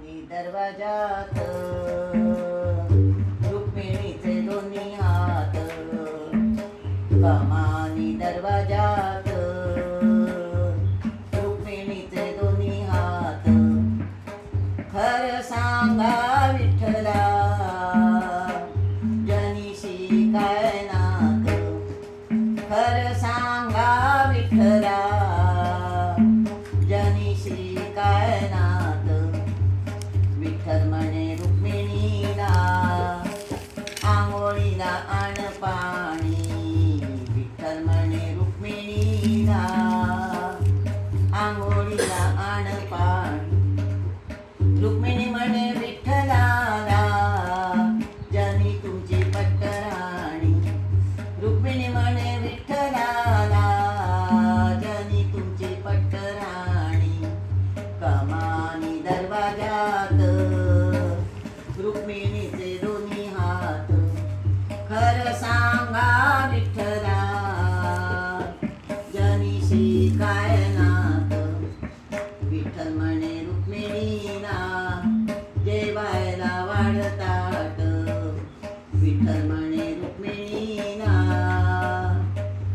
कमानी दरवाजात. रुक्मिणीचे दोन्ही हात. कमानी दरवाजात. रुक्मिणीचे दोन्ही हात. खर सांगा विठ्ठला Bye. विठ्ठल म्हणे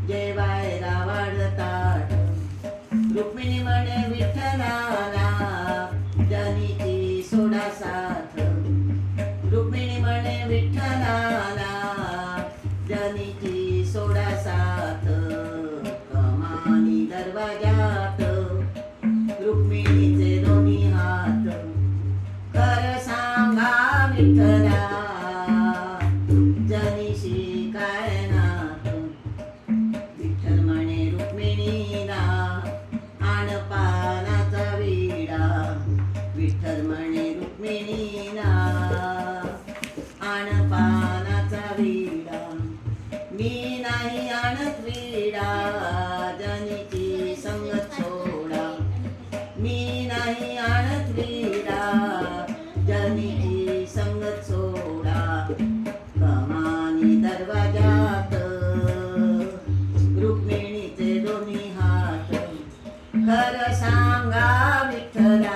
जय बायला वाढतात रुक्मिणी म्हणे विठ्ठलाला जनीची सोडा साथ रुक्मिणी म्हणे विठ्ठला खर सांगा विठ्ठला.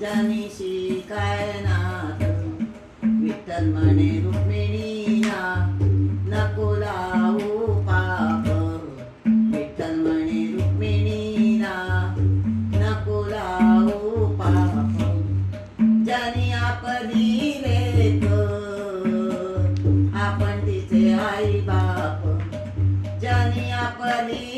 जनिशी काय नाथ विठ्ठल म्हणे रुक्मिणीला नको लावू पाप. विठ्ठल म्हणे रुक्मिणीला नको लावू पाप. जनी आपली लेक आपण तिचे आई बाप. जनी आपली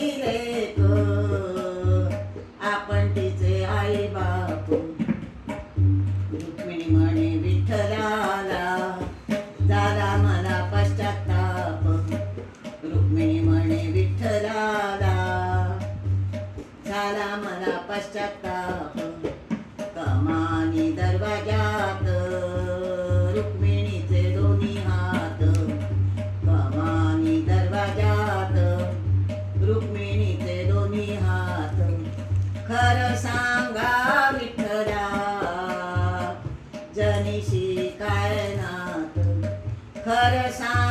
पश्चाताप कमानी दरवाजात रुक्मिणीचे दोन्ही हात. कमानी दरवाजात रुक्मिणीचे दोन्ही हात. खर सांगा विठ्ठला जनिशी काय नात खर सांग